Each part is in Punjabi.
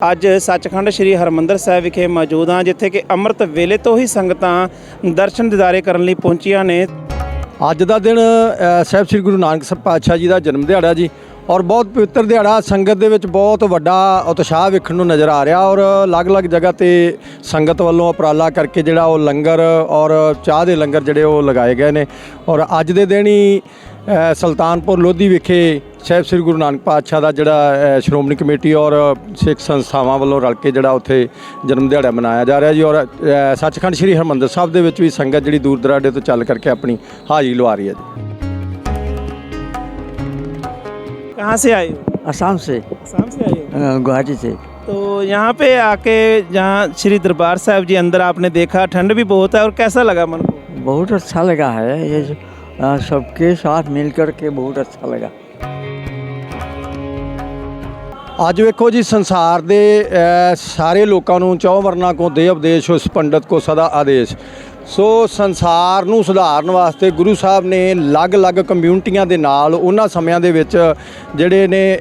ਅੱਜ ਸੱਚਖੰਡ ਸ੍ਰੀ ਹਰਮੰਦਰ ਸਾਹਿਬ ਵਿਖੇ ਮੌਜੂਦ ਹਾਂ, ਜਿੱਥੇ ਕਿ ਅੰਮ੍ਰਿਤ ਵੇਲੇ ਤੋਂ ਹੀ ਸੰਗਤਾਂ ਦਰਸ਼ਨ ਦਿਦਾਰੇ ਕਰਨ ਲਈ ਪਹੁੰਚੀਆਂ ਨੇ। ਅੱਜ ਦਾ ਦਿਨ ਸਾਹਿਬ ਸ੍ਰੀ ਗੁਰੂ ਨਾਨਕ ਸਾਹਿਬ ਪਾਤਸ਼ਾਹ ਜੀ ਦਾ ਜਨਮ ਦਿਹਾੜਾ ਜੀ ਔਰ ਬਹੁਤ ਪਵਿੱਤਰ ਦਿਹਾੜਾ। ਸੰਗਤ ਦੇ ਵਿੱਚ ਬਹੁਤ ਵੱਡਾ ਉਤਸ਼ਾਹ ਵੇਖਣ ਨੂੰ ਨਜ਼ਰ ਆ ਰਿਹਾ ਔਰ ਅਲੱਗ-ਅਲੱਗ ਜਗ੍ਹਾ ਤੇ ਸੰਗਤ ਵੱਲੋਂ ਉਪਰਾਲਾ ਕਰਕੇ ਜਿਹੜਾ ਉਹ ਲੰਗਰ ਔਰ ਚਾਹ ਦੇ ਲੰਗਰ ਜਿਹੜੇ ਉਹ ਲਗਾਏ ਗਏ ਨੇ। ਔਰ ਅੱਜ ਦੇ ਦਿਨ ਹੀ ਸੁਲਤਾਨਪੁਰ ਲੋਧੀ ਵਿਖੇ ਸਾਹਿਬ ਸ੍ਰੀ ਗੁਰੂ ਨਾਨਕ ਪਾਤਸ਼ਾਹ ਦਾ ਜਿਹੜਾ ਅ, ਸ਼੍ਰੋਮਣੀ ਕਮੇਟੀ ਔਰ ਸਿੱਖ ਸੰਸਥਾਵਾਂ ਵੱਲੋਂ ਰਲ ਕੇ ਜਿਹੜਾ ਉੱਥੇ ਜਨਮ ਦਿਹਾੜਾ ਮਨਾਇਆ ਜਾ ਰਿਹਾ ਜੀ ਔਰ ਅ, ਸੱਚਖੰਡ ਸ੍ਰੀ ਹਰਿਮੰਦਰ ਸਾਹਿਬ ਦੇ ਵਿੱਚ ਵੀ ਸੰਗਤ ਜਿਹੜੀ ਦੂਰ ਦਰਾਡੇ ਤੋਂ ਚੱਲ ਕਰਕੇ ਆਪਣੀ ਹਾਜ਼ਰੀ ਲਵਾ ਰਹੀ ਹੈ ਜੀ कहाँ से आए हो असम से आसाम से आए हो अ, गुवाहाटी से तो यहाँ पे आके जहाँ श्री दरबार साहब जी अंदर आपने देखा ठंड भी बहुत है और कैसा लगा मन को बहुत अच्छा लगा है ये जो, अ, सबके साथ मिलकर के बहुत अच्छा लगा ਅੱਜ ਵੇਖੋ ਜੀ, ਸੰਸਾਰ ਦੇ ਸਾਰੇ ਲੋਕਾਂ ਨੂੰ ਚੌ ਵਰਨਾ ਕੋ ਦੇ ਉਪਦੇਸ਼, ਉਸ ਪੰਡਤ ਕੋ ਸਦਾ ਆਦੇਸ਼। ਸੋ ਸੰਸਾਰ ਨੂੰ ਸੁਧਾਰਨ ਵਾਸਤੇ ਗੁਰੂ ਸਾਹਿਬ ਨੇ ਅਲੱਗ-ਅਲੱਗ ਕਮਿਊਨਿਟੀਆਂ ਦੇ ਨਾਲ ਉਹਨਾਂ ਸਮਿਆਂ ਦੇ ਵਿੱਚ ਜਿਹੜੇ ਨੇ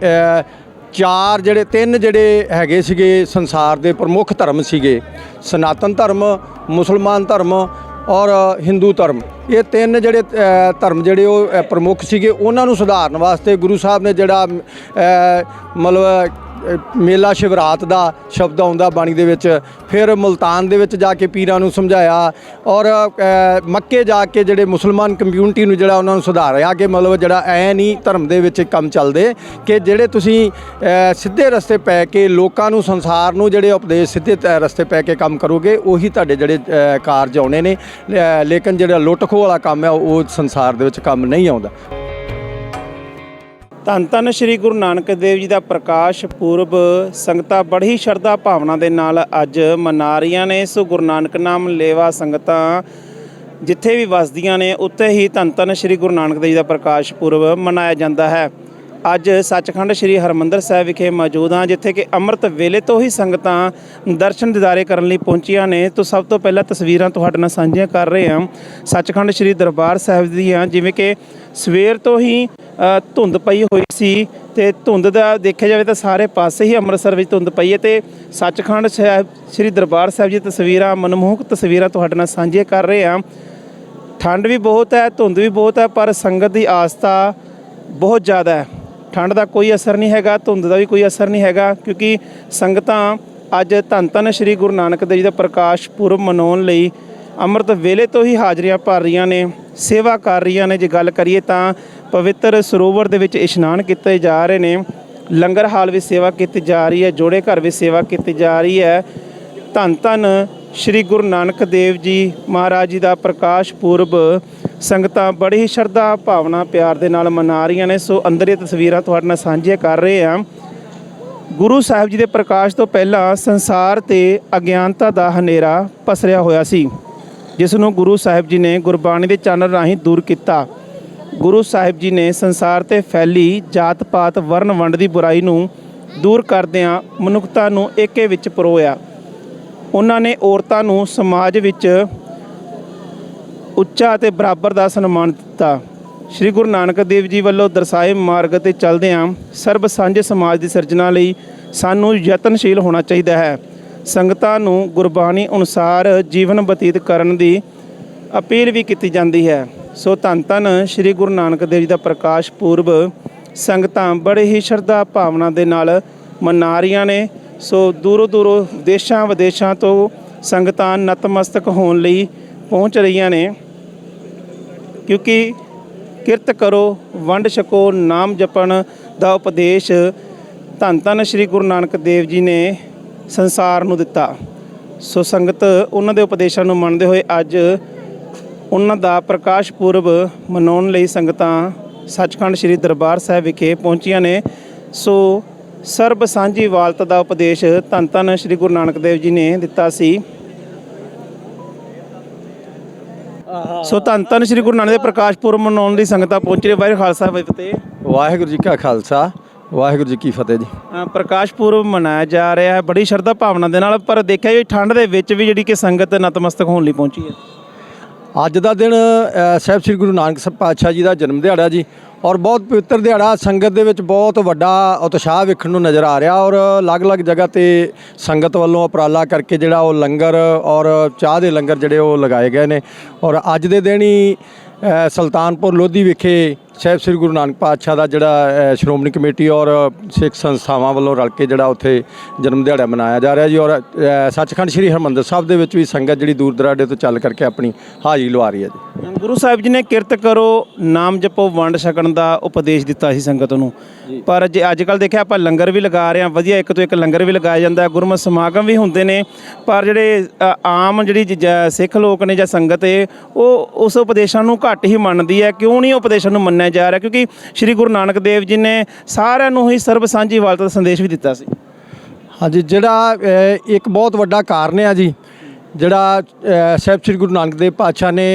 ਚਾਰ ਜਿਹੜੇ, ਤਿੰਨ ਜਿਹੜੇ ਹੈਗੇ ਸੀਗੇ ਸੰਸਾਰ ਦੇ ਪ੍ਰਮੁੱਖ ਧਰਮ ਸੀਗੇ। ਸਨਾਤਨ ਧਰਮ, ਮੁਸਲਮਾਨ ਧਰਮ ਔਰ ਹਿੰਦੂ ਧਰਮ। ਇਹ ਤਿੰਨ ਜਿਹੜੇ ਧਰਮ ਜਿਹੜੇ ਉਹ ਪ੍ਰਮੁੱਖ ਸੀਗੇ, ਉਹਨਾਂ ਨੂੰ ਸੁਧਾਰਨ ਵਾਸਤੇ ਗੁਰੂ ਸਾਹਿਬ ਨੇ ਜਿਹੜਾ ਮਤਲਬ ਮੇਲਾ ਸ਼ਿਵਰਾਤ ਦਾ ਸ਼ਬਦ ਆਉਂਦਾ ਬਾਣੀ ਦੇ ਵਿੱਚ, ਫਿਰ ਮੁਲਤਾਨ ਦੇ ਵਿੱਚ ਜਾ ਕੇ ਪੀਰਾਂ ਨੂੰ ਸਮਝਾਇਆ ਔਰ ਮੱਕੇ ਜਾ ਕੇ ਜਿਹੜੇ ਮੁਸਲਮਾਨ ਕਮਿਊਨਿਟੀ ਨੂੰ ਜਿਹੜਾ ਉਹਨਾਂ ਨੂੰ ਸੁਧਾਰਿਆ ਕਿ ਮਤਲਬ ਜਿਹੜਾ ਐ ਨਹੀਂ ਧਰਮ ਦੇ ਵਿੱਚ ਕੰਮ ਚੱਲਦੇ ਕਿ ਜਿਹੜੇ ਤੁਸੀਂ ਸਿੱਧੇ ਰਸਤੇ ਪੈ ਕੇ ਲੋਕਾਂ ਨੂੰ, ਸੰਸਾਰ ਨੂੰ ਜਿਹੜੇ ਉਪਦੇਸ਼ ਸਿੱਧੇ ਰਸਤੇ ਪੈ ਕੇ ਕੰਮ ਕਰੋਗੇ, ਉਹੀ ਤੁਹਾਡੇ ਜਿਹੜੇ ਕਾਰਜ ਆਉਣੇ ਨੇ ਲੇਕਿਨ ਜਿਹੜਾ ਲੁੱਟ ਖੋਹ ਵਾਲਾ ਕੰਮ ਹੈ, ਉਹ ਸੰਸਾਰ ਦੇ ਵਿੱਚ ਕੰਮ ਨਹੀਂ ਆਉਂਦਾ। ਧੰਨ ਧੰਨ ਸ੍ਰੀ ਗੁਰੂ ਨਾਨਕ ਦੇਵ ਜੀ ਦਾ ਪ੍ਰਕਾਸ਼ ਪੁਰਬ ਸੰਗਤਾਂ ਬੜੀ ਸ਼ਰਧਾ ਭਾਵਨਾ ਦੇ ਨਾਲ ਅੱਜ ਮਨਾ ਰਹੀਆਂ ਨੇ। ਸੋ ਗੁਰੂ ਨਾਨਕ ਨਾਮ ਲੇਵਾ ਸੰਗਤਾਂ ਜਿੱਥੇ ਵੀ ਵਸਦੀਆਂ ਨੇ, ਉੱਥੇ ਹੀ ਧੰਨ ਧੰਨ ਸ੍ਰੀ ਗੁਰੂ ਨਾਨਕ ਦੇਵ ਜੀ ਦਾ ਪ੍ਰਕਾਸ਼ ਪੁਰਬ ਮਨਾਇਆ ਜਾਂਦਾ ਹੈ। ਅੱਜ ਸੱਚਖੰਡ ਸ੍ਰੀ ਹਰਮੰਦਰ ਸਾਹਿਬ ਵਿਖੇ ਮੌਜੂਦ ਹਾਂ, ਜਿੱਥੇ ਕਿ ਅੰਮ੍ਰਿਤ ਵੇਲੇ ਤੋਂ ਹੀ ਸੰਗਤਾਂ ਦਰਸ਼ਨ ਦਿਦਾਰੇ ਕਰਨ ਲਈ ਪਹੁੰਚੀਆਂ ਨੇ। ਤੋਂ ਸਭ ਤੋਂ ਪਹਿਲਾਂ ਤਸਵੀਰਾਂ ਤੁਹਾਡੇ ਨਾਲ ਸਾਂਝੀਆਂ ਕਰ ਰਹੇ ਹਾਂ। ਸੱਚਖੰਡ ਸ੍ਰੀ ਦਰਬਾਰ ਸਾਹਿਬ ਦੀਆਂ ਜਿਵੇਂ ਕਿ ਸਵੇਰ ਤੋਂ ਹੀ ਧੁੰਦ ਪਈ ਹੋਈ ਸੀ ਤੇ ਧੁੰਦ ਦਾ ਦੇਖਿਆ ਜਾਵੇ ਤਾਂ ਸਾਰੇ ਪਾਸੇ ਹੀ ਅੰਮ੍ਰਿਤਸਰ ਵਿੱਚ ਧੁੰਦ ਪਈ ਹੈ ਤੇ ਸੱਚਖੰਡ ਸਾਹਿਬ, ਸ੍ਰੀ ਦਰਬਾਰ ਸਾਹਿਬ ਜੀ ਤਸਵੀਰਾਂ, ਮਨਮੋਹਕ ਤਸਵੀਰਾਂ ਤੁਹਾਡੇ ਨਾਲ ਸਾਂਝੀਆਂ ਕਰ ਰਹੇ ਹਾਂ। ਠੰਡ ਵੀ ਬਹੁਤ ਹੈ, ਧੁੰਦ ਵੀ ਬਹੁਤ ਹੈ, ਪਰ ਸੰਗਤ ਦੀ ਆਸਥਾ ਬਹੁਤ ਜ਼ਿਆਦਾ ਹੈ। ਠੰਡ ਦਾ ਕੋਈ ਅਸਰ ਨਹੀਂ ਹੈਗਾ, ਧੁੰਦ ਦਾ ਵੀ ਕੋਈ ਅਸਰ ਨਹੀਂ ਹੈਗਾ, ਕਿਉਂਕਿ ਸੰਗਤਾਂ ਅੱਜ ਧੰਨ ਧੰਨ ਸ੍ਰੀ ਗੁਰੂ ਨਾਨਕ ਦੇਵ ਜੀ ਦਾ ਪ੍ਰਕਾਸ਼ ਪੁਰਬ ਮਨਾਉਣ ਲਈ ਅੰਮ੍ਰਿਤ ਵੇਲੇ ਤੋਂ ਹੀ ਹਾਜ਼ਰੀਆਂ ਭਰ ਰਹੀਆਂ ਨੇ, ਸੇਵਾ ਕਰ ਰਹੀਆਂ ਨੇ। ਜੇ ਗੱਲ ਕਰੀਏ ਤਾਂ ਪਵਿੱਤਰ ਸਰੋਵਰ ਦੇ ਵਿੱਚ ਇਸ਼ਨਾਨ ਕੀਤੇ ਜਾ ਰਹੇ ਨੇ। ਲੰਗਰ ਹਾਲ ਵਿੱਚ ਸੇਵਾ ਕੀਤੀ ਜਾ ਰਹੀ ਹੈ, ਜੋੜੇ ਘਰ ਵਿੱਚ ਸੇਵਾ ਕੀਤੀ ਜਾ ਰਹੀ ਹੈ। ਧੰਨ ਧੰਨ ਸ੍ਰੀ ਗੁਰੂ ਨਾਨਕ ਦੇਵ ਜੀ ਮਹਾਰਾਜ ਜੀ ਦਾ ਪ੍ਰਕਾਸ਼ ਪੁਰਬ ਸੰਗਤਾਂ ਬੜੀ ਹੀ ਸ਼ਰਧਾ ਭਾਵਨਾ ਪਿਆਰ ਦੇ ਨਾਲ ਮਨਾ ਰਹੀਆਂ ਨੇ। ਸੋ ਅੰਦਰ ਇਹ ਤਸਵੀਰਾਂ ਤੁਹਾਡੇ ਨਾਲ ਸਾਂਝੀਆਂ ਕਰ ਰਹੇ ਹਾਂ। ਗੁਰੂ ਸਾਹਿਬ ਜੀ ਦੇ ਪ੍ਰਕਾਸ਼ ਤੋਂ ਪਹਿਲਾਂ ਸੰਸਾਰ ਤੇ ਅਗਿਆਨਤਾ ਦਾ ਹਨੇਰਾ ਪਸਰਿਆ ਹੋਇਆ ਸੀ, ਜਿਸ ਨੂੰ ਗੁਰੂ ਸਾਹਿਬ ਜੀ ਨੇ ਗੁਰਬਾਣੀ ਦੇ ਚਾਨਣ ਰਾਹੀਂ ਦੂਰ ਕੀਤਾ। ਗੁਰੂ ਸਾਹਿਬ ਜੀ ਨੇ ਸੰਸਾਰ ਤੇ ਫੈਲੀ ਜਾਤ-ਪਾਤ ਵਰਨ ਵੰਡ ਦੀ ਬੁਰਾਈ ਨੂੰ ਦੂਰ ਕਰਦਿਆਂ ਮਨੁੱਖਤਾ ਨੂੰ ਏਕੇ ਵਿੱਚ ਪਰੋਇਆ। ਉਹਨਾਂ ਨੇ ਔਰਤਾਂ ਨੂੰ ਸਮਾਜ ਵਿੱਚ ਉੱਚਾ ਅਤੇ ਬਰਾਬਰ ਦਾ ਸਨਮਾਨ ਦਿੱਤਾ। ਸ੍ਰੀ ਗੁਰੂ ਨਾਨਕ ਦੇਵ ਜੀ ਵੱਲੋਂ ਦਰਸਾਏ ਮਾਰਗ ਤੇ ਚੱਲਦਿਆਂ ਸਰਬ ਸਾਂਝੇ ਸਮਾਜ ਦੀ ਸਿਰਜਣਾ ਲਈ ਸਾਨੂੰ ਯਤਨਸ਼ੀਲ ਹੋਣਾ ਚਾਹੀਦਾ ਹੈ। ਸੰਗਤਾਂ ਨੂੰ ਗੁਰਬਾਣੀ ਅਨੁਸਾਰ ਜੀਵਨ ਬਤੀਤ ਕਰਨ ਦੀ ਅਪੀਲ ਵੀ ਕੀਤੀ ਜਾਂਦੀ ਹੈ। ਸੋ ਧੰਨ ਧੰਨ ਸ੍ਰੀ ਗੁਰੂ ਨਾਨਕ ਦੇਵ ਜੀ ਦਾ ਪ੍ਰਕਾਸ਼ ਪੁਰਬ। ਸੰਗਤਾਂ ਬੜੇ ਹੀ ਸ਼ਰਧਾ ਭਾਵਨਾ ਦੇ ਨਾਲ ਮਨਾ ਰਹੀਆਂ ਨੇ। ਸੋ ਦੂਰੋਂ ਦੂਰੋਂ ਦੇਸ਼ਾਂ ਵਿਦੇਸ਼ਾਂ ਤੋਂ ਸੰਗਤਾਂ ਨਤਮਸਤਕ ਹੋਣ ਲਈ ਪਹੁੰਚ ਰਹੀਆਂ ਨੇ। ਕਿਉਂਕਿ ਕਿਰਤ ਕਰੋ, ਵੰਡ ਛਕੋ, ਨਾਮ ਜਪਣ ਦਾ ਉਪਦੇਸ਼ ਧੰਨ ਧੰਨ ਸ੍ਰੀ ਗੁਰੂ ਨਾਨਕ ਦੇਵ ਜੀ ਨੇ ਸੰਸਾਰ ਨੂੰ ਦਿੱਤਾ। ਸੋ ਸੰਗਤ, ਉਹਨਾਂ ਦੇ ਉਪਦੇਸ਼ਾਂ ਨੂੰ ਮੰਨਦੇ ਹੋਏ ਅੱਜ ਉਹਨਾਂ ਦਾ ਪ੍ਰਕਾਸ਼ ਪੁਰਬ ਮਨਾਉਣ ਲਈ ਸੰਗਤਾਂ ਸੱਚਖੰਡ ਸ੍ਰੀ ਦਰਬਾਰ ਸਾਹਿਬ ਵਿਖੇ ਪਹੁੰਚੀਆਂ ਨੇ। ਸੋ ਸਰਬ ਸਾਂਝੀ ਵਾਲਤ ਦਾ ਉਪਦੇਸ਼ ਧੰਨ ਧੰਨ ਸ੍ਰੀ ਗੁਰੂ ਨਾਨਕ ਦੇਵ ਜੀ ਨੇ ਦਿੱਤਾ ਸੀ। ਸੋ ਧੰਨ ਧੰਨ ਸ੍ਰੀ ਗੁਰੂ ਨਾਨਕ ਦੇ ਪ੍ਰਕਾਸ਼ ਪੁਰਬ ਮਨਾਉਣ ਲਈ ਸੰਗਤਾਂ ਪਹੁੰਚ ਰਹੀ ਵਾਹਿਗੁਰੂ ਖਾਲਸਾ ਵਾਹਿਗੁਰੂ ਫਤਿਹ ਵਾਹਿਗੁਰੂ ਜੀ ਕਾ ਖਾਲਸਾ ਵਾਹਿਗੁਰੂ ਜੀ ਕੀ ਫਤਿਹ ਜੀ। ਪ੍ਰਕਾਸ਼ ਪੁਰਬ ਮਨਾਇਆ ਜਾ ਰਿਹਾ ਹੈ ਬੜੀ ਸ਼ਰਧਾ ਭਾਵਨਾ ਦੇ ਨਾਲ ਪਰ ਦੇਖਿਆ ਜੀ ਠੰਡ ਦੇ ਵਿੱਚ ਵੀ ਜਿਹੜੀ ਕਿ ਸੰਗਤ ਨਤਮਸਤਕ ਹੋਣ ਲਈ ਪਹੁੰਚੀ ਹੈ। ਅੱਜ ਦਾ ਦਿਨ ਅ, ਸਾਹਿਬ ਸ੍ਰੀ ਗੁਰੂ ਨਾਨਕ ਸਾਹਿਬ ਪਾਤਸ਼ਾਹ ਜੀ ਦਾ ਜਨਮ ਦਿਹਾੜਾ ਜੀ। ਔਰ ਬਹੁਤ ਪਵਿੱਤਰ ਦਿਹਾੜਾ ਸੰਗਤ ਦੇ ਵਿੱਚ ਬਹੁਤ ਵੱਡਾ ਉਤਸ਼ਾਹ ਵੇਖਣ ਨੂੰ ਨਜ਼ਰ ਆ ਰਿਹਾ ਔਰ ਅਲੱਗ-ਅਲੱਗ ਜਗ੍ਹਾ ਤੇ ਸੰਗਤ ਵੱਲੋਂ ਉਪਰਾਲਾ ਕਰਕੇ ਜਿਹੜਾ ਉਹ ਲੰਗਰ ਔਰ ਚਾਹ ਦੇ ਲੰਗਰ ਜਿਹੜੇ ਉਹ ਲਗਾਏ ਗਏ ਨੇ। ਔਰ ਅੱਜ ਦੇ ਦਿਨ ਹੀ ਸੁਲਤਾਨਪੁਰ ਲੋਧੀ ਵਿਖੇ ਸਾਹਿਬ ਸ੍ਰੀ ਗੁਰੂ ਨਾਨਕ ਪਾਤਸ਼ਾਹ ਦਾ ਜਿਹੜਾ ਸ਼੍ਰੋਮਣੀ ਕਮੇਟੀ ਔਰ ਸਿੱਖ ਸੰਸਥਾਵਾਂ ਵੱਲੋਂ ਰਲ ਕੇ ਜਿਹੜਾ ਉੱਥੇ ਜਨਮ ਦਿਹਾੜਾ ਮਨਾਇਆ ਜਾ ਰਿਹਾ ਜੀ। ਔਰ ਸੱਚਖੰਡ ਸ੍ਰੀ ਹਰਿਮੰਦਰ ਸਾਹਿਬ ਦੇ ਵਿੱਚ ਵੀ ਸੰਗਤ ਜਿਹੜੀ ਦੂਰ ਦਰਾਡੇ ਤੋਂ ਚੱਲ ਕਰਕੇ ਆਪਣੀ ਹਾਜ਼ਰੀ ਲਵਾ ਰਹੀ ਹੈ ਜੀ। ਗੁਰੂ ਸਾਹਿਬ ਜੀ ਨੇ ਕਿਰਤ ਕਰੋ ਨਾਮ ਜਪੋ ਵੰਡ ਛਕਣ ਦਾ ਉਪਦੇਸ਼ ਦਿੱਤਾ ਸੀ ਸੰਗਤ ਨੂੰ। ਪਰ ਜੇ ਅੱਜ ਕੱਲ ਦੇਖਿਆ ਆਪਾਂ ਲੰਗਰ ਵੀ ਲਗਾ ਰਹੇ ਹਾਂ ਵਧੀਆ ਇੱਕ ਤੋਂ ਇੱਕ ਲੰਗਰ ਵੀ ਲਗਾਇਆ ਜਾਂਦਾ ਹੈ ਗੁਰਮਤਿ ਸਮਾਗਮ ਵੀ ਹੁੰਦੇ ਨੇ। ਪਰ ਜਿਹੜੇ ਆਮ ਜਿਹੜੀ ਸਿੱਖ ਲੋਕ ਨੇ ਜਾਂ ਸੰਗਤ ਹੈ ਉਹ ਉਸ ਉਪਦੇਸ਼ਾਂ ਨੂੰ ਘੱਟ ਹੀ ਮੰਨਦੀ ਹੈ। ਕਿਉਂ ਨਹੀਂ ਉਪਦੇਸ਼ਾਂ ਨੂੰ ਮੰਨਿਆ ਜਾ ਰਿਹਾ? ਕਿਉਂਕਿ ਸ੍ਰੀ ਗੁਰੂ ਨਾਨਕ ਦੇਵ ਜੀ ਨੇ ਸਾਰਿਆਂ ਨੂੰ ਹੀ ਸਰਬ ਸਾਂਝੀ ਵਾਲਤਾ ਦਾ ਸੰਦੇਸ਼ ਵੀ ਦਿੱਤਾ ਸੀ। ਹਾਂਜੀ ਜਿਹੜਾ ਇੱਕ ਬਹੁਤ ਵੱਡਾ ਕਾਰਨ ਆ ਜੀ ਜਿਹੜਾ ਅ, ਸਾਹਿਬ ਸ੍ਰੀ ਗੁਰੂ ਨਾਨਕ ਦੇਵ ਪਾਤਸ਼ਾਹ ਨੇ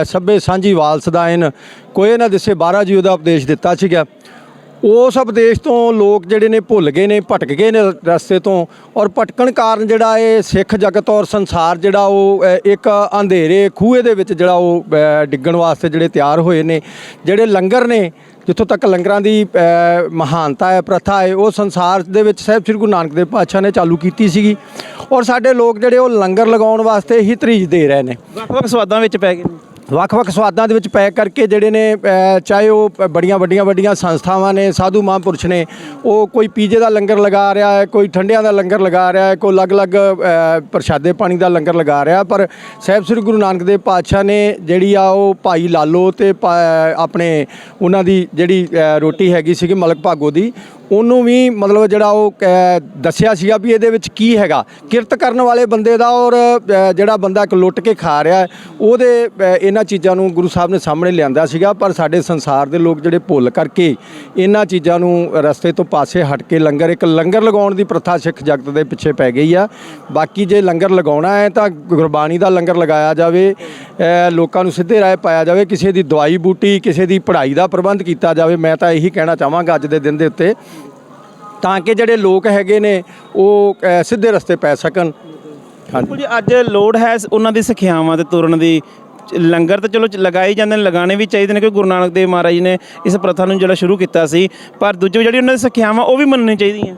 ਅ, ਸਭੇ ਸਾਂਝੀ ਵਾਲਸਦਾਇਨ ਕੋਈ ਨਾ ਦਿਸੇ ਬਾਰਾ ਜੀ ਉਹਦਾ ਉਪਦੇਸ਼ ਦਿੱਤਾ ਸੀਗਾ। ਉਸ ਉਪਦੇਸ਼ ਤੋਂ ਲੋਕ ਜਿਹੜੇ ਨੇ ਭੁੱਲ ਗਏ ਨੇ, ਭਟਕ ਗਏ ਨੇ ਰਸਤੇ ਤੋਂ ਔਰ ਭਟਕਣ ਕਾਰਨ ਜਿਹੜਾ ਇਹ ਸਿੱਖ ਜਗਤ ਔਰ ਸੰਸਾਰ ਜਿਹੜਾ ਉਹ ਇੱਕ ਅੰਧੇਰੇ ਖੂਹੇ ਦੇ ਵਿੱਚ ਜਿਹੜਾ ਉਹ ਡਿੱਗਣ ਵਾਸਤੇ ਜਿਹੜੇ ਤਿਆਰ ਹੋਏ ਨੇ, ਜਿਹੜੇ ਲੰਗਰ ਨੇ, ਜਿੱਥੋਂ ਤੱਕ ਲੰਗਰਾਂ ਦੀ ਮਹਾਨਤਾ ਹੈ, ਪ੍ਰਥਾ ਹੈ, ਉਹ ਸੰਸਾਰ ਦੇ ਵਿੱਚ ਸਾਹਿਬ ਸ੍ਰੀ ਗੁਰੂ ਨਾਨਕ ਦੇਵ ਪਾਤਸ਼ਾਹ ਨੇ ਚਾਲੂ ਕੀਤੀ ਸੀਗੀ ਔਰ ਸਾਡੇ ਲੋਕ ਜਿਹੜੇ ਉਹ ਲੰਗਰ ਲਗਾਉਣ ਵਾਸਤੇ ਹੀ ਤਰੀਜ ਦੇ ਰਹੇ ਨੇ। ਵੱਖ-ਵੱਖ ਸਵਾਦਾਂ ਵਿੱਚ ਪੈ ਗਏ ਨੇ। ਵੱਖ-ਵੱਖ ਸਵਾਦਾਂ ਦੇ ਵਿੱਚ ਪੈਕ ਕਰਕੇ ਜਿਹੜੇ ਨੇ ਚਾਹੇ ਉਹ ਬੜੀਆਂ, ਵੱਡੀਆਂ ਵੱਡੀਆਂ ਸੰਸਥਾਵਾਂ ਨੇ, ਸਾਧੂ ਮਹਾਂਪੁਰਸ਼ ਨੇ, ਉਹ ਕੋਈ ਪੀਜੇ ਦਾ ਲੰਗਰ ਲਗਾ ਰਿਹਾ ਹੈ, ਕੋਈ ਠੰਡਿਆਂ ਦਾ ਲੰਗਰ ਲਗਾ ਰਿਹਾ ਹੈ, ਕੋਈ ਅਲੱਗ-ਅਲੱਗ ਪ੍ਰਸ਼ਾਦੇ ਪਾਣੀ ਦਾ ਲੰਗਰ ਲਗਾ ਰਿਹਾ, ਪਰ ਸਾਹਿਬ ਸ੍ਰੀ ਗੁਰੂ ਨਾਨਕ ਦੇਵ ਪਾਤਸ਼ਾਹ ਨੇ ਜਿਹੜੀ ਆ ਉਹ ਭਾਈ ਲਾਲੋ ਤੇ ਪਾ- ਆਪਣੇ ਉਹਨਾਂ ਦੀ ਜਿਹੜੀ ਰੋਟੀ ਹੈਗੀ ਸੀਗੀ ਮਲਕ ਭਾਗੋ ਦੀ ਉਹਨੂੰ ਵੀ ਮਤਲਬ ਜਿਹੜਾ ਉਹ ਅ, ਦੱਸਿਆ ਸੀਗਾ ਵੀ ਇਹਦੇ ਵਿੱਚ ਕੀ ਹੈਗਾ। ਕਿਰਤ ਕਰਨ ਵਾਲੇ ਬੰਦੇ ਦਾ ਔਰ ਜਿਹੜਾ ਬੰਦਾ ਇੱਕ ਲੁੱਟ ਕੇ ਖਾ ਰਿਹਾ ਉਹਦੇ ਇਹਨਾਂ ਚੀਜ਼ਾਂ ਨੂੰ ਗੁਰੂ ਸਾਹਿਬ ਨੇ ਸਾਹਮਣੇ ਲਿਆਂਦਾ ਸੀਗਾ ਪਰ ਸਾਡੇ ਸੰਸਾਰ ਦੇ ਲੋਕ ਜਿਹੜੇ ਭੁੱਲ ਕਰਕੇ ਇਹਨਾਂ ਚੀਜ਼ਾਂ ਨੂੰ ਰਸਤੇ ਤੋਂ ਪਾਸੇ ਹਟ ਕੇ ਲੰਗਰ ਇੱਕ ਲੰਗਰ ਲਗਾਉਣ ਦੀ ਪ੍ਰਥਾ ਸਿੱਖ ਜਗਤ ਦੇ ਪਿੱਛੇ ਪੈ ਗਈ ਆ। ਬਾਕੀ ਜੇ ਲੰਗਰ ਲਗਾਉਣਾ ਹੈ ਤਾਂ ਗੁਰਬਾਣੀ ਦਾ ਲੰਗਰ ਲਗਾਇਆ ਜਾਵੇ ਲੋਕਾਂ ਨੂੰ ਸਿੱਧੇ ਰਾਹ ਪਾਇਆ ਜਾਵੇ ਕਿਸੇ ਦੀ ਦਵਾਈ ਬੂਟੀ ਕਿਸੇ ਦੀ ਪੜ੍ਹਾਈ ਦਾ ਪ੍ਰਬੰਧ ਕੀਤਾ ਜਾਵੇ। ਮੈਂ ਤਾਂ ਇਹੀ ਕਹਿਣਾ ਚਾਹਾਂਗਾ ਅੱਜ ਦੇ ਦਿਨ ਦੇ ਉੱਤੇ। ਤਾਂ ਕਿ ਜਿਹੜੇ ਲੋਕ ਹੈਗੇ ਨੇ ਉਹ ਅ, ਸਿੱਧੇ ਰਸਤੇ ਪੈ ਸਕਣ। ਹਾਂਜੀ। ਬਿਲਕੁਲ ਜੀ ਅੱਜ ਲੋੜ ਹੈ ਉਹਨਾਂ ਦੀ ਸਿੱਖਿਆਵਾਂ ਤੇ ਤੁਰਨ ਦੀ। ਚ- ਲੰਗਰ ਤਾਂ ਚਲੋ ਚ- ਲਗਾਏ ਜਾਂਦੇ ਨੇ ਲਗਾਉਣੇ ਵੀ ਚਾਹੀਦੇ ਨੇ ਕਿਉਂਕਿ ਗੁਰੂ ਨਾਨਕ ਦੇਵ ਮਹਾਰਾਜ ਜੀ ਨੇ ਇਸ ਪ੍ਰਥਾ ਨੂੰ ਜਿਹੜਾ ਸ਼ੁਰੂ ਕੀਤਾ ਸੀ। ਪਰ ਦੂਜੇ ਜਿਹੜੀ ਉਹਨਾਂ ਦੀ ਸਿੱਖਿਆਵਾਂ ਉਹ ਵੀ ਮੰਨਣੀ ਚਾਹੀਦੀਆਂ।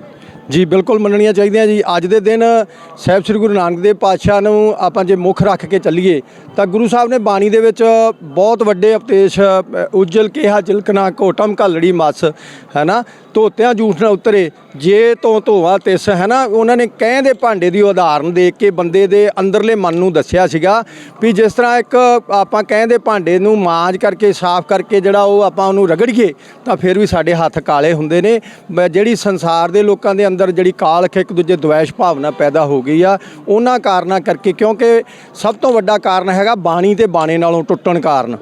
ਜੀ ਬਿਲਕੁਲ ਮੰਨਣੀਆਂ ਚਾਹੀਦੀਆਂ ਜੀ। ਅੱਜ ਦੇ ਦਿਨ ਸਾਹਿਬ ਸ੍ਰੀ ਗੁਰੂ ਨਾਨਕ ਦੇਵ ਪਾਤਸ਼ਾਹ ਨੂੰ ਆਪਾਂ ਜੇ ਮੁੱਖ ਰੱਖ ਕੇ ਚੱਲੀਏ ਤਾਂ ਗੁਰੂ ਸਾਹਿਬ ਨੇ ਬਾਣੀ ਦੇ ਵਿੱਚ ਬਹੁਤ ਵੱਡੇ ਉਪਦੇਸ਼ ਅ, ਉਜਲ ਕਿਹਾ ਜਿਲਕਣਾ ਘੋਟਮ ਘੱਲੜੀ ਮਸ ਹੈਨਾ? ਧੋਤਿਆਂ ਜੂਠ ਨਾ ਉਤਰੇ ਜੇ ਤੋਂ ਧੋਵਾ ਤਿਸ ਹੈਨਾ? ਉਹਨਾਂ ਨੇ ਕਹਿ ਦੇ ਭਾਂਡੇ ਦੀ ਉਦਾਹਰਨ ਦੇ ਕੇ ਬੰਦੇ ਦੇ ਅੰਦਰਲੇ ਮਨ ਨੂੰ ਦੱਸਿਆ ਸੀਗਾ ਵੀ ਜਿਸ ਤਰ੍ਹਾਂ ਇੱਕ ਆਪਾਂ ਕਹਿ ਦੇ ਭਾਂਡੇ ਨੂੰ ਮਾਂਜ ਕਰਕੇ ਸਾਫ਼ ਕਰਕੇ ਜਿਹੜਾ ਉਹ ਆਪਾਂ ਉਹਨੂੰ ਰਗੜੀਏ ਤਾਂ ਫਿਰ ਵੀ ਸਾਡੇ ਹੱਥ ਕਾਲੇ ਹੁੰਦੇ ਨੇ। ਬ- ਜਿਹੜੀ ਸੰਸਾਰ ਦੇ ਲੋਕਾਂ ਦੇ ਅੰਦਰ ਜਿਹੜੀ ਕਾਲਖ ਇੱਕ ਦੂਜੇ ਦੁਆਇਸ਼ ਭਾਵਨਾ ਪੈਦਾ ਹੋ ਗਈ ਆ, ਉਹਨਾਂ ਕਾਰਨਾਂ ਕਰਕੇ ਕਿਉਂਕਿ ਸਭ ਤੋਂ ਵੱਡਾ ਕਾਰਨ ਹੈਗਾ ਬਾਣੀ ਤੇ ਬਾਣੇ ਨਾਲੋਂ ਟੁੱਟਣ ਕਾਰਨ।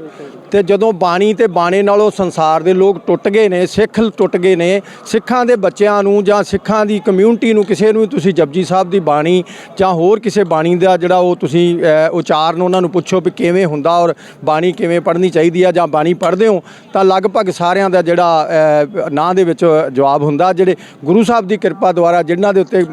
ਤੇ ਜਦੋਂ ਬਾਣੀ ਤੇ ਬਾਣੇ ਨਾਲੋਂ ਸੰਸਾਰ ਦੇ ਲੋਕ ਟੁੱਟ ਗਏ ਨੇ, ਸਿੱਖ ਟੁੱਟ ਗਏ ਨੇ, ਸਿੱਖਾਂ ਦੇ ਬੱਚਿਆਂ ਨੂੰ ਜਾਂ ਸਿੱਖਾਂ ਦੀ ਕਮਿਊਨਿਟੀ ਨੂੰ ਕਿਸੇ ਨੂੰ ਵੀ ਤੁਸੀਂ ਜਪਜੀ ਸਾਹਿਬ ਦੀ ਬਾਣੀ ਜਾਂ ਹੋਰ ਕਿਸੇ ਬਾਣੀ ਦਾ ਜਿਹੜਾ ਉਹ ਤੁਸੀਂ ਉਚਾਰਨ ਉਹਨਾਂ ਨੂੰ ਪੁੱਛੋ ਵੀ ਕਿਵੇਂ ਹੁੰਦਾ ਔਰ ਬਾਣੀ ਕਿਵੇਂ ਪੜ੍ਹਨੀ ਚਾਹੀਦੀ ਆ ਜਾਂ ਬਾਣੀ ਪੜ੍ਹਦੇ ਹੋ, ਤਾਂ ਲਗਭਗ ਸਾਰਿਆਂ ਦਾ ਜਿਹੜਾ ਨਾਂ ਦੇ ਵਿੱਚ ਜਵਾਬ ਹੁੰਦਾ। ਜਿਹੜੇ ਗੁਰੂ ਸਾਹਿਬ ਦੀ ਕਿਰਪਾ ਦੁਆਰਾ ਜਿਨ੍ਹਾਂ ਦੇ ਉੱਤੇ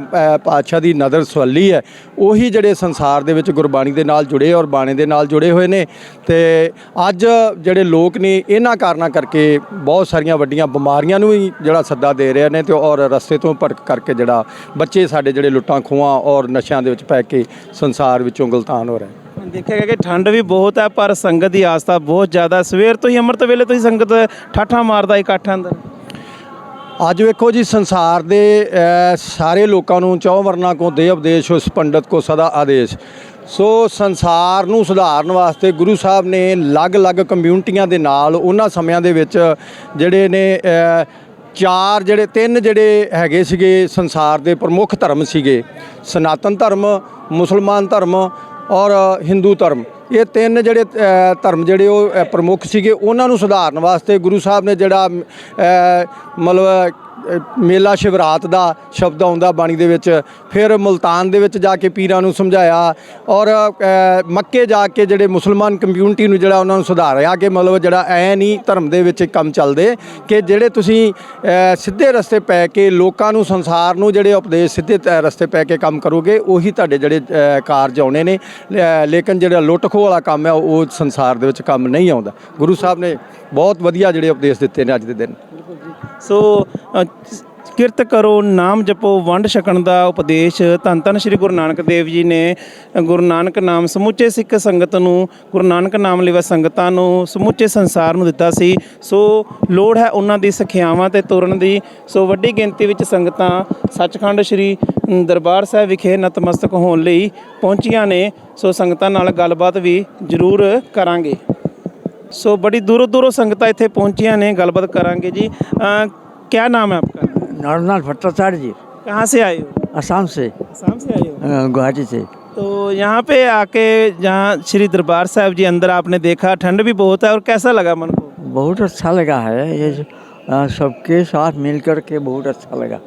ਪਾਤਸ਼ਾਹ ਦੀ ਨਜ਼ਰ ਸਵੱਲੀ ਹੈ, ਉਹੀ ਜਿਹੜੇ ਸੰਸਾਰ ਦੇ ਵਿੱਚ ਗੁਰਬਾਣੀ ਦੇ ਨਾਲ ਜੁੜੇ ਔਰ ਬਾਣੇ ਦੇ ਨਾਲ ਜੁੜੇ ਹੋਏ ਨੇ। ਤੇ ਅੱਜ ਜਿਹੜੇ ਲੋਕ ਨੇ ਇਹਨਾਂ ਕਾਰਨਾਂ ਕਰਕੇ ਬਹੁਤ ਸਾਰੀਆਂ ਵੱਡੀਆਂ ਬਿਮਾਰੀਆਂ ਨੂੰ ਵੀ ਜਿਹੜਾ ਸੱਦਾ ਦੇ ਰਹੇ ਨੇ ਤੇ ਔਰ ਰਸਤੇ ਤੋਂ ਭਟਕ ਕਰਕੇ ਜਿਹੜਾ ਬੱਚੇ ਸਾਡੇ ਜਿਹੜੇ ਲੁੱਟਾਂ ਖੋਹਾਂ ਔਰ ਨਸ਼ਿਆਂ ਦੇ ਵਿੱਚ ਪੈ ਕੇ ਸੰਸਾਰ ਵਿੱਚੋਂ ਗਲਤਾਨ ਹੋ ਰਹੇ ਦੇਖਿਆ ਗਿਆ ਕਿ ਠੰਡ ਵੀ ਬਹੁਤ ਹੈ ਪਰ ਸੰਗਤ ਦੀ ਆਸਥਾ ਬਹੁਤ ਜ਼ਿਆਦਾ ਸਵੇਰ ਤੋਂ ਹੀ ਅੰਮ੍ਰਿਤ ਵੇਲੇ ਤੋਂ ਹੀ ਸੰਗਤ ਠਾਠਾ ਮਾਰਦਾ ਇਕੱਠਾਂ ਅੰਦਰ। ਅੱਜ ਵੇਖੋ ਜੀ ਸੰਸਾਰ ਦੇ ਸਾਰੇ ਲੋਕਾਂ ਨੂੰ ਚੌ ਵਰਨਾ ਕੋ ਦੇ ਉਪਦੇਸ਼ ਉਸ ਪੰਡਤ ਕੋ ਸਦਾ ਆਦੇਸ਼। ਸੋ ਸੰਸਾਰ ਨੂੰ ਸੁਧਾਰਨ ਵਾਸਤੇ ਗੁਰੂ ਸਾਹਿਬ ਨੇ ਅਲੱਗ-ਅਲੱਗ ਕਮਿਊਨਿਟੀਆਂ ਦੇ ਨਾਲ ਉਹਨਾਂ ਸਮਿਆਂ ਦੇ ਵਿੱਚ ਜਿਹੜੇ ਨੇ ਚਾਰ ਜਿਹੜੇ, ਤਿੰਨ ਜਿਹੜੇ ਹੈਗੇ ਸੀਗੇ ਸੰਸਾਰ ਦੇ ਪ੍ਰਮੁੱਖ ਧਰਮ ਸੀਗੇ, ਸਨਾਤਨ ਧਰਮ, ਮੁਸਲਮਾਨ ਧਰਮ ਔਰ ਹਿੰਦੂ ਧਰਮ। ਇਹ ਤਿੰਨ ਜਿਹੜੇ ਧਰਮ ਜਿਹੜੇ ਉਹ ਪ੍ਰਮੁੱਖ ਸੀਗੇ, ਉਹਨਾਂ ਨੂੰ ਸੁਧਾਰਨ ਵਾਸਤੇ ਗੁਰੂ ਸਾਹਿਬ ਨੇ ਜਿਹੜਾ ਮਤਲਬ ਮੇਲਾ ਸ਼ਿਵਰਾਤ ਦਾ ਸ਼ਬਦ ਆਉਂਦਾ ਬਾਣੀ ਦੇ ਵਿੱਚ। ਫਿਰ ਮੁਲਤਾਨ ਦੇ ਵਿੱਚ ਜਾ ਕੇ ਪੀਰਾਂ ਨੂੰ ਸਮਝਾਇਆ ਔਰ ਮੱਕੇ ਜਾ ਕੇ ਜਿਹੜੇ ਮੁਸਲਮਾਨ ਕਮਿਊਨਿਟੀ ਨੂੰ ਜਿਹੜਾ ਉਹਨਾਂ ਨੂੰ ਸੁਧਾਰਿਆ ਕਿ ਮਤਲਬ ਜਿਹੜਾ ਐ ਨਹੀਂ ਧਰਮ ਦੇ ਵਿੱਚ ਕੰਮ ਚੱਲਦੇ ਕਿ ਜਿਹੜੇ ਤੁਸੀਂ ਸਿੱਧੇ ਰਸਤੇ ਪੈ ਕੇ ਲੋਕਾਂ ਨੂੰ, ਸੰਸਾਰ ਨੂੰ ਜਿਹੜੇ ਉਪਦੇਸ਼ ਸਿੱਧੇ ਰਸਤੇ ਪੈ ਕੇ ਕੰਮ ਕਰੋਗੇ, ਉਹੀ ਤੁਹਾਡੇ ਜਿਹੜੇ ਕਾਰਜ ਆਉਣੇ ਨੇ। ਲੇਕਿਨ ਜਿਹੜਾ ਲੁੱਟ ਖੋਹ ਵਾਲਾ ਕੰਮ ਹੈ, ਉਹ ਸੰਸਾਰ ਦੇ ਵਿੱਚ ਕੰਮ ਨਹੀਂ ਆਉਂਦਾ। ਗੁਰੂ ਸਾਹਿਬ ਨੇ ਬਹੁਤ ਵਧੀਆ ਜਿਹੜੇ ਉਪਦੇਸ਼ ਦਿੱਤੇ ਨੇ ਅੱਜ ਦੇ ਦਿਨ। ਸੋ ਅ, ਕਿਰਤ ਕਰੋ ਨਾਮ ਜਪੋ ਵੰਡ ਛਕਣ ਦਾ ਉਪਦੇਸ਼। ਧੰਨ ਧੰਨ ਸ੍ਰੀ ਗੁਰੂ ਨਾਨਕ ਦੇਵ ਜੀ ਨੇ ਗੁਰੂ ਨਾਨਕ ਨਾਮ ਸਮੁੱਚੇ ਸਿੱਖ ਸੰਗਤ ਨੂੰ ਗੁਰੂ ਨਾਨਕ ਨਾਮ ਲਿਵਾ ਸੰਗਤਾਂ ਨੂੰ ਸਮੁੱਚੇ ਸੰਸਾਰ ਨੂੰ ਦਿੱਤਾ ਸੀ। ਸੋ ਲੋੜ ਹੈ ਉਹਨਾਂ ਦੀ ਸਿੱਖਿਆਵਾਂ ਤੇ ਤੁਰਨ ਦੀ। ਸੋ ਵੱਡੀ ਗਿਣਤੀ ਵਿੱਚ ਸੰਗਤਾਂ ਸੱਚਖੰਡ ਸ੍ਰੀ ਦਰਬਾਰ ਸਾਹਿਬ ਵਿਖੇ ਨਤਮਸਤਕ ਹੋਣ ਲਈ ਪਹੁੰਚੀਆਂ ਨੇ। ਸੋ ਸੰਗਤਾਂ ਨਾਲ ਗੱਲਬਾਤ ਵੀ ਜ਼ਰੂਰ ਕਰਾਂਗੇ। ਸੋ ਬੜੀ ਦੂਰੋਂ ਦੂਰੋਂ ਸੰਗਤਾਂ ਇੱਥੇ ਪਹੁੰਚੀਆਂ ਨੇ ਗੱਲਬਾਤ ਕਰਾਂਗੇ ਜੀ ਅ, क्या नाम है आपका नरनाथ भट्टाचार्य जी कहाँ से आए हो असम से असम से आए हो अ, गुवाहाटी से तो यहाँ पे आके जहाँ श्री दरबार साहब जी अंदर आपने देखा ठंड भी बहुत है और कैसा लगा मन को बहुत अच्छा लगा है ये जो, अ, सबके साथ मिलकर के बहुत अच्छा लगा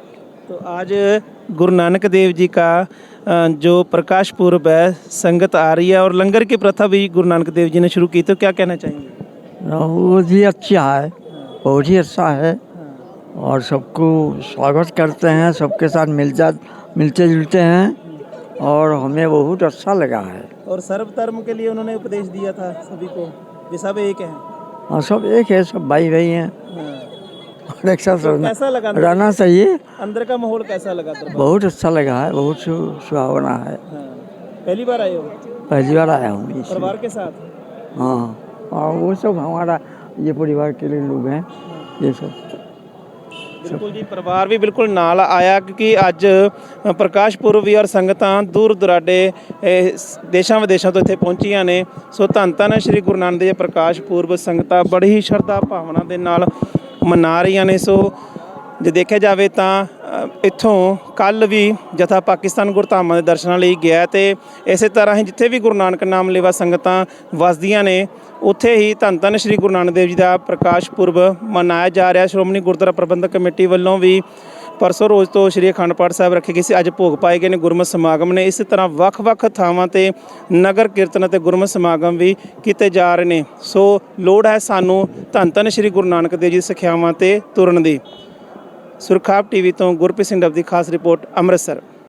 तो आज गुरु नानक देव जी का अ, जो प्रकाश पूर्व है संगत आ रही है और लंगर की प्रथा भी गुरु नानक देव जी ने शुरू की तो क्या कहना चाहेंगे अ, वो भी अच्छा है बहुत ही अच्छा है। और सबको स्वागत करते हैं सबके साथ मिल जा मिलते जुलते हैं। और हमें बहुत अच्छा लगा है। और सर्व धर्म के लिए उन्होंने उपदेश दिया था सभी को। ये सब एक है। और सब एक है सब भाई भाई हैं। हाँ। और एक साथ रहना कैसा लगा? रहना चाहिए। अंदर का माहौल कैसा लगा बहुत अच्छा लगा है बहुत सुहावना है। हाँ। पहली बार आए हो? पहली बार आया हूँ परिवार के साथ? हाँ। और वो सब हमारा ये परिवार के लिए लोग हैं ये सब ਬਿਲਕੁਲ ਜੀ ਪਰਿਵਾਰ ਵੀ ਬਿਲਕੁਲ ਨਾਲ ਆਇਆ ਕਿਉਂਕਿ ਅੱਜ ਅ, ਪ੍ਰਕਾਸ਼ ਪੁਰਬ ਵੀ ਔਰ ਸੰਗਤਾਂ ਦੂਰ ਦੁਰਾਡੇ ਇਹ, ਸ- ਦੇਸ਼ਾਂ ਵਿਦੇਸ਼ਾਂ ਤੋਂ ਇੱਥੇ ਪਹੁੰਚੀਆਂ ਨੇ ਸੋ ਧੰਨ ਧੰਨ ਸ੍ਰੀ ਗੁਰੂ ਨਾਨਕ ਦੇਵ ਪ੍ਰਕਾਸ਼ ਪੁਰਬ ਸੰਗਤਾਂ ਬੜੀ ਹੀ ਸ਼ਰਧਾ ਭਾਵਨਾ ਦੇ ਨਾਲ ਮਨਾ ਰਹੀਆਂ ਨੇ ਸੋ ਜੇ ਦੇਖਿਆ ਜਾਵੇ ਤਾਂ ਇੱਥੋਂ ਕੱਲ ਵੀ ਜਥਾ ਪਾਕਿਸਤਾਨ ਗੁਰਧਾਮਾਂ ਦੇ ਦਰਸ਼ਨਾਂ ਲਈ ਗਿਆ ਤੇ ਇਸੇ ਤਰ੍ਹਾਂ ਹੀ ਜਿੱਥੇ ਵੀ ਗੁਰੂ ਨਾਨਕ ਨਾਮ ਲੇਵਾ ਸੰਗਤਾਂ ਵਸਦੀਆਂ ਨੇ, ਉੱਥੇ ਹੀ ਧੰਨ ਧੰਨ ਸ੍ਰੀ ਗੁਰੂ ਨਾਨਕ ਦੇਵ ਜੀ ਦਾ ਪ੍ਰਕਾਸ਼ ਪੁਰਬ ਮਨਾਇਆ ਜਾ ਰਿਹਾ। ਸ਼੍ਰੋਮਣੀ ਗੁਰਦੁਆਰਾ ਪ੍ਰਬੰਧਕ ਕਮੇਟੀ ਵੱਲੋਂ ਵੀ ਪਰਸੋਂ ਰੋਜ਼ ਤੋਂ ਸ੍ਰੀ ਅਖੰਡ ਪਾਠ ਸਾਹਿਬ ਰੱਖੇ ਗਏ ਸੀ। ਅੱਜ ਭੋਗ ਪਾਏ ਗਏ ਨੇ ਗੁਰਮਤ ਸਮਾਗਮ ਨੇ। ਇਸੇ ਤਰ੍ਹਾਂ ਵੱਖ-ਵੱਖ ਥਾਵਾਂ ਤੇ ਨਗਰ ਕੀਰਤਨ ਅਤੇ ਗੁਰਮਤ ਸਮਾਗਮ ਵੀ ਕੀਤੇ ਜਾ ਰਹੇ ਨੇ। ਸੋ ਲੋੜ ਹੈ ਸਾਨੂੰ ਧੰਨ ਧੰਨ ਸ੍ਰੀ ਗੁਰੂ ਨਾਨਕ ਦੇਵ ਜੀ ਸਿੱਖਿਆਵਾਂ ਤੇ ਤੁਰਨ ਦੀ। ਸੁਰਖਾਬ ਟੀਵੀ ਤੋਂ ਗੁਰਪ੍ਰੀਤ ਸਿੰਘ ਡੱਬ ਦੀ ਖਾਸ ਰਿਪੋਰਟ ਅੰਮ੍ਰਿਤਸਰ।